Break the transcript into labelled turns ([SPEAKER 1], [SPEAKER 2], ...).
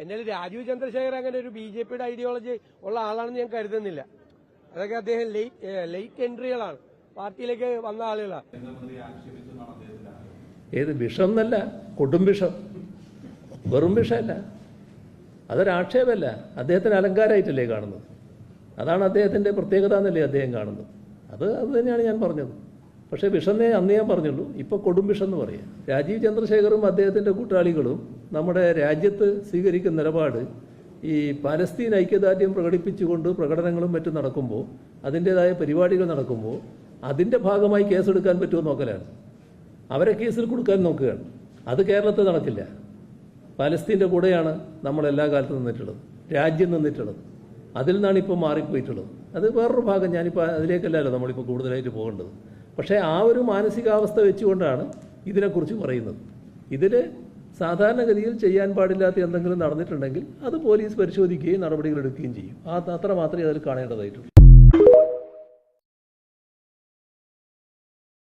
[SPEAKER 1] എന്നാൽ രാജീവ് ചന്ദ്രശേഖർ അങ്ങനെ ഒരു ബി ജെ പിയുടെ ഐഡിയോളജി ഉള്ള ആളാണെന്ന് ഞാൻ കരുതുന്നില്ല. അതൊക്കെ അദ്ദേഹം ലേറ്റ് ലേറ്റ് എൻട്രികളാണ് പാർട്ടിയിലേക്ക് വന്ന ആളുകളാണ്.
[SPEAKER 2] ഏത് വിഷം എന്നല്ല കൊടും വിഷം. വെറും വിഷമല്ല. അതൊരാക്ഷേപമല്ല അദ്ദേഹത്തിന് അലങ്കാരമായിട്ടല്ലേ കാണുന്നത്? അതാണ് അദ്ദേഹത്തിന്റെ പ്രത്യേകത എന്നല്ലേ അദ്ദേഹം കാണുന്നത്? അത് അത് തന്നെയാണ് ഞാൻ പറഞ്ഞത്. പക്ഷേ വിഷന്നേ അന്ന് ഞാൻ പറഞ്ഞുള്ളൂ. ഇപ്പോൾ കൊടും വിഷം എന്ന് പറയാം. രാജീവ് ചന്ദ്രശേഖറും അദ്ദേഹത്തിന്റെ കൂട്ടാളികളും നമ്മുടെ രാജ്യത്ത് സ്വീകരിക്കുന്ന നിലപാട് ഈ പാലസ്തീൻ ഐക്യദാർഢ്യം പ്രകടിപ്പിച്ചുകൊണ്ട് പ്രകടനങ്ങളും മറ്റും നടക്കുമ്പോൾ അതിന്റെതായ പരിപാടികൾ നടക്കുമ്പോൾ അതിന്റെ ഭാഗമായി കേസെടുക്കാൻ പറ്റുമോ നോക്കലാണ്. അവരെ കേസിൽ കൊടുക്കാൻ നോക്കുകയാണ്. അത് കേരളത്തിൽ നടക്കില്ല. പാലസ്തീന്റെ കൂടെയാണ് നമ്മൾ എല്ലാ കാലത്തും നിന്നിട്ടുള്ളത്. രാജ്യം നിന്നിട്ടുള്ളത്. അതിൽ നിന്നാണ് ഇപ്പോൾ മാറിപ്പോയിട്ടുള്ളത്. അത് വേറൊരു ഭാഗം ഞാനിപ്പോൾ അതിലേക്കല്ലല്ലോ നമ്മളിപ്പോൾ കൂടുതലായിട്ട് പോകേണ്ടത്. പക്ഷേ ആ ഒരു മാനസികാവസ്ഥ വെച്ചുകൊണ്ടാണ് ഇതിനെക്കുറിച്ച് പറയുന്നത്. ഇതിൽ സാധാരണഗതിയിൽ ചെയ്യാൻ പാടില്ലാത്ത എന്തെങ്കിലും നടന്നിട്ടുണ്ടെങ്കിൽ അത് പോലീസ് പരിശോധിക്കുകയും നടപടികൾ എടുക്കുകയും ചെയ്യും. അത് അത്ര മാത്രമേ അതിൽ കാണേണ്ടതായിട്ടുള്ളൂ.